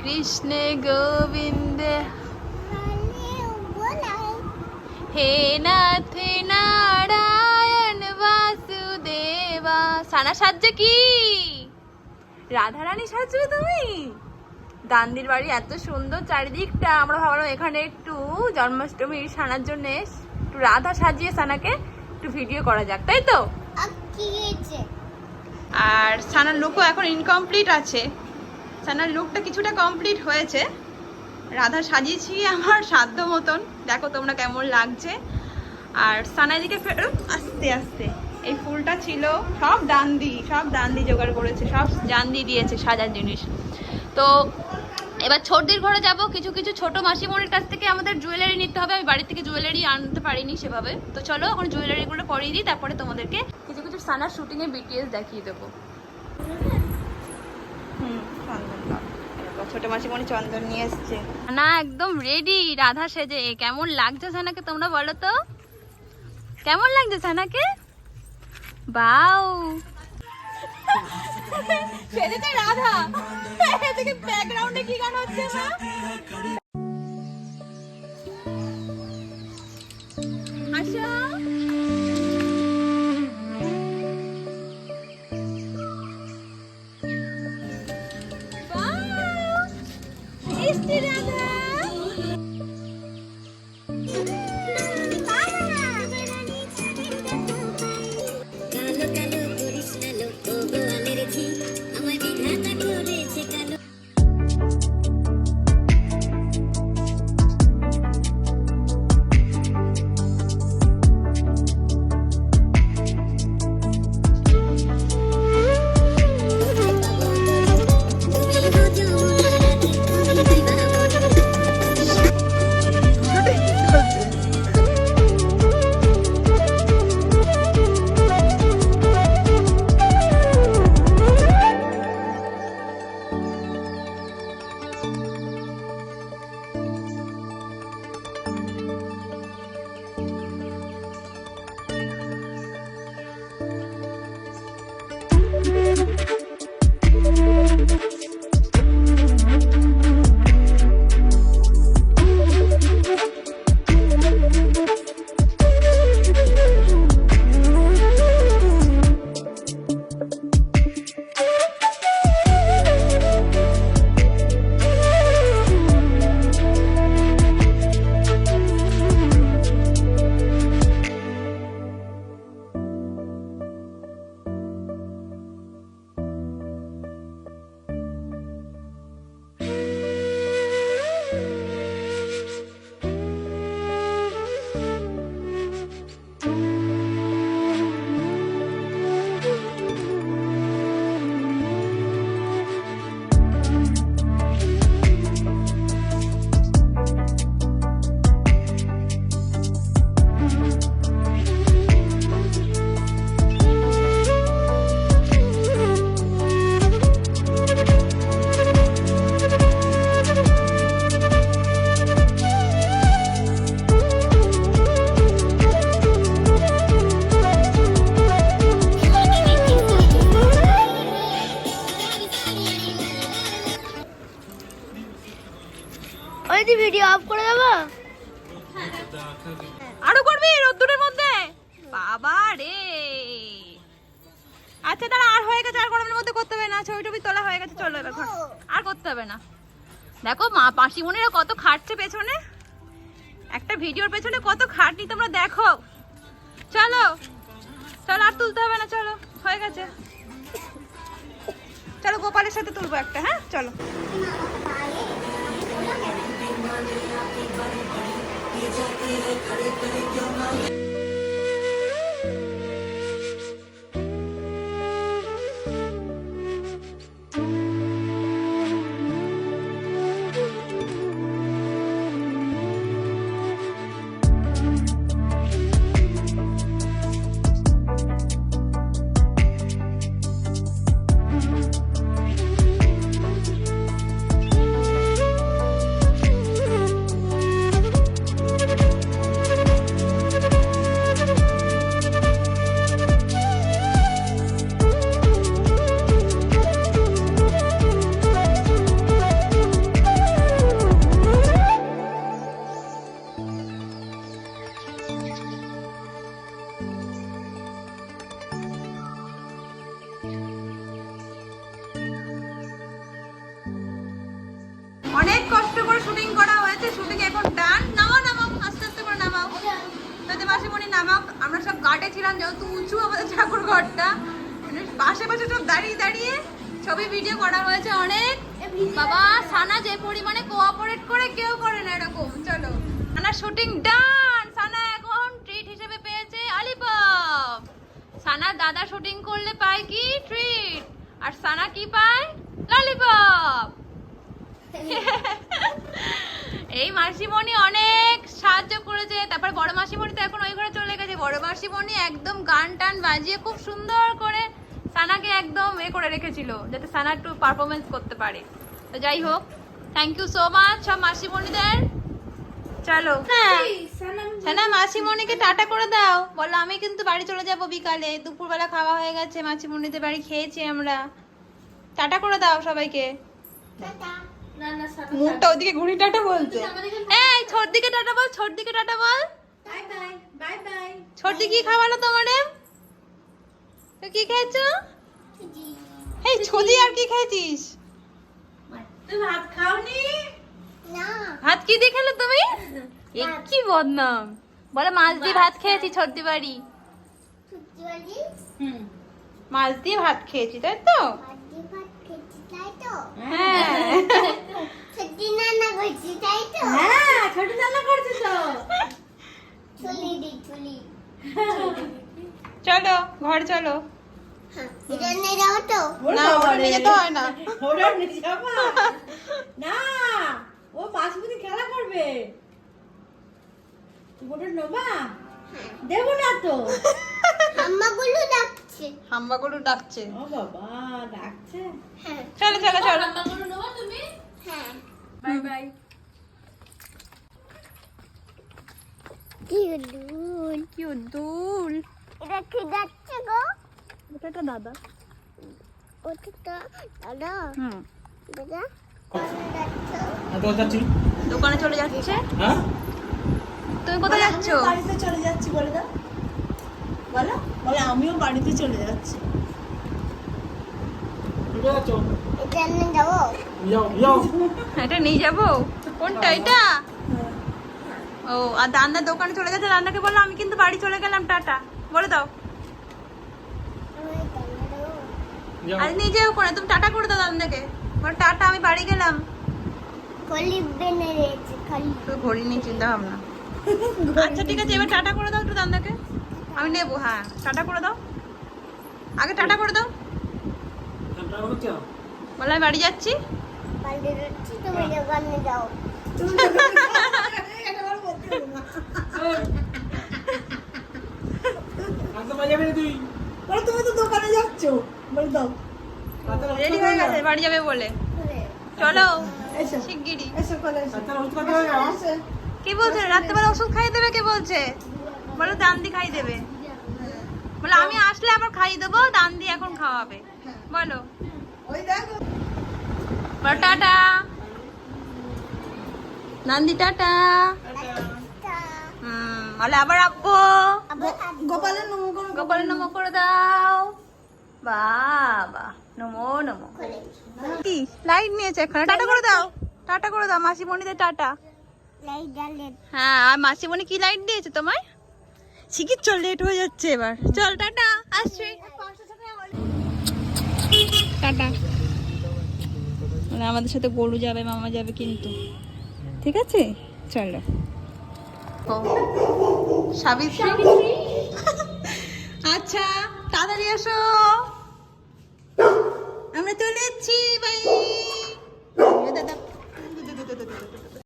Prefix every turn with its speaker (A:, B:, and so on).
A: কৃষ্ণ গোবিন্দ। হে নাথ নারায়ণ বাসুদেবা। সানা সাজছে কি? রাধারানী সাজবে তুমি? দান্দির বাড়ি এত সুন্দর চারিদিকটা আমরা ভাবলাম এখানে একটু জন্মাষ্টমীর সানার জন্য একটু রাধা সাজিয়ে সানাকে একটু ভিডিও করা যাক তাই তো? আর সানার লুকও এখন ইনকমপ্লিট আছে। সানার লুকটা কিছুটা কমপ্লিট হয়েছে। রাধা সাজিয়েছি আমার সাধ্য মতন। দেখো তোমরা কেমন লাগছে। আর সানা এদিকে ফেরো আস্তে আস্তে। এই ফুলটা ছিল সব দান্দি সব দান্দি জোগাড় করেছে, সব জান্দি দিয়েছে সাজার জিনিস। তো এবার ছোটদের ঘরে যাব, কিছু কিছু ছোট মাসিমণির কাছ থেকে আমাদের জুয়েলারি নিতে হবে। আমি বাড়ি থেকে জুয়েলারি আনতে পারিনি সেভাবে। তো চলো, এখন জুয়েলারিগুলো পরিয়ে দিই, তারপরে তোমাদেরকে কিছু কিছু সানার শুটিংয়ে বিটিএস দেখিয়ে দেবো হুম চন্দন দাও। এরপর ছোট মাসিমণি চন্দন নিয়ে এসছে। না একদম রেডি রাধা সেজে। কেমন লাগছে সানাকে তোমরা বলো তো? কেমন লাগছে সানাকে? বাউ রাধা। এদিকে ব্যাকগ্রাউন্ডে কি গান হচ্ছে না হাসো।
B: 力量的。
A: আরও করবি রোদ্দুরের মধ্যে? বাবা রে। আচ্ছা তারা আর হয়ে গেছে, আর গরমের মধ্যে করতে হবে না। ছবি টবি তোলা হয়ে গেছে, চলো এবার। আর করতে হবে না। দেখো, মা পাশিমণিরা কত খাটছে পেছনে। একটা ভিডিওর পেছনে কত খাটনি তোমরা দেখো। চলো চলো, আর তুলতে হবে না, চলো, হয়ে গেছে। চলো, গোপালের সাথে তুলবো একটা হ্যাঁ? চলো। Yeah. নামক, আমরা সব গাটে ছিলাম, যেহেতু উঁচু আমাদের ঠাকুর ঘরটা পাশে পাশে সব দাঁড়িয়ে দাঁড়িয়ে ছবি ভিডিও করা হয়েছে অনেক। বাবা, সানা যে পরিমাণে কোঅপারেট করে, কেউ করে না এরকম। চলো। সানা শুটিং ডান সানা এখন ট্রিট হিসেবে পেয়েছে আলিপপ। সানা দাদা শুটিং করলে পায় কি? ট্রিট আর সানা কি পায়? ললিপপ এই মাসিমণি অনেক সাহায্য করেছে। তারপর বড় মাসিমণি তো এখন ওই ঘরে চলে গেছে। বড় মাসিমণি একদম গান টান বাজিয়ে খুব সুন্দর করে সানাকে একদম এ করে রেখেছিল যাতে সানা একটু পারফরমেন্স করতে পারে। তো যাই হোক থ্যাংক ইউ সো মাচ সব মাসিমণিদের। চলো। সানা মাসিমণিকে টাটা করে দাও। বলো আমি কিন্তু বাড়ি চলে যাব বিকালে। দুপুরবেলা খাওয়া হয়ে গেছে মাসিমণিদের বাড়ি খেয়েছি আমরা। টাটা করে দাও সবাইকে। মুখটা ওদিকে ঘুরি টাটা বলছে এই ছোট দিকে টাটা বল ছোট দিকে টাটা বল।
B: Bye bye bye bye.
A: ছোট কি খাওয়ালো তোমারে? তো কি খেয়েছো? এই ছদি আর কি খেয়েছিস?
B: তুমি ভাত খাওনি?
C: না।
A: ভাত কি দিয়ে খেলে তুমি? কি বদনাম। বলে মাছ দিয়ে ভাত খেয়েছি ছোটদি বাড়ি
B: হুম।
A: মাছ দিয়ে ভাত খেয়েছি তাই তো
C: ভাজি ভাত খেয়েছি তাই তো
A: হ্যাঁ
C: সত্যি রান্না করছি তাই তো
B: হ্যাঁ ছোট রান্না করছে তো
C: চলি
A: ঘর চলো।
C: হ্যাঁ এটা নিয়ে যাও তো
A: না ওটা নিয়ে যেতে হয় না।
B: ওরা নিয়ে যাবা। না ও বাসপতি খেলা করবে। ওটা নেবা? দেবো না তো।
C: ডাকছে।
A: হাম্বাগুলো ডাকছে।
B: ও বাবা ডাকছে?
C: হ্যাঁ।
A: চলো চলো চলো।
C: হ্যাঁ।
A: Bye bye.
C: কি দুল
A: কি উদ্দুল?
C: এটা কি যাচ্ছে গো?
A: ওটা একটা দাদা।
C: ওটা তো দাদা।
A: হুম।
C: দাদা
A: দোকানে চলে যাচ্ছে?
D: হ্যাঁ?
A: তুমি কোথায় যাচ্ছ?
B: বাড়িতে চলে যাচ্ছি বলে দাও। বলো বলে আমিও বাড়িতে চলে যাচ্ছি।
C: এটা নিয়ে যাব।
D: যাও যাও।
A: এটা নিয়ে যাব? কোনটা? এটা? ও আর দান্দার দোকানে চলে গেছে? দান্দাকে বলল আমি কিন্তু বাড়ি চলে গেলাম টাটা। বলে দাও। আরে নিয়ে যেও করে তুমি টাটা করে দাও দান্দাকে। বলো টাটা আমি বাড়ি গেলাম। ঘড়ি নিয়ে চিন্তা ভাবনা। আচ্ছা ঠিক আছে এবার টাটা করে দাও একটু দান্দাকে। আমি নেব হ্যাঁ। টাটা করে দাও। আগে টাটা করে দাও। বলে আমি বাড়ি যাচ্ছি।
C: বাড়ি তুমি দোকানে
B: তো যাচ্ছ। বলে দাও।
A: রেডি হয়ে গেছে বাড়ি যাবে বলে। চলো
B: এসো।
A: শিগগিরি। কে বলছে? রাত্রেবেলা ওষুধ খাইয়ে দেবে কে বলছে? বলো দান্দি খাই দেবে। বলে আমি আসলে আবার খাইয়ে দেবো দান্দি এখন খাওয়াবে। বলো। বলো টাটা। নান্দি টাটা। হুম বলে আবার আব্বু।
B: গোপালের নমো করো
A: গোপাল নমো। করে দাও। বাবা নমো নমো। কি? লাইট নিয়েছে এখানে। টাটা করে দাও। টাটা করে দাও মাসিমণিদের টাটা।
C: লাইট
A: হ্যাঁ আর মাসিমণি কি লাইট দিয়েছে তোমায়? ছিকির চল লেট হয়ে যাচ্ছে এবার। চল টাটা আসছি। টাটা। মানে আমাদের সাথে গরু যাবে মামা যাবে কিন্তু। ঠিক আছে? চলো। সাবিত্রী? আচ্ছা তাড়াতাড়ি আসো আমরা চলে যাচ্ছি বাই দাদা।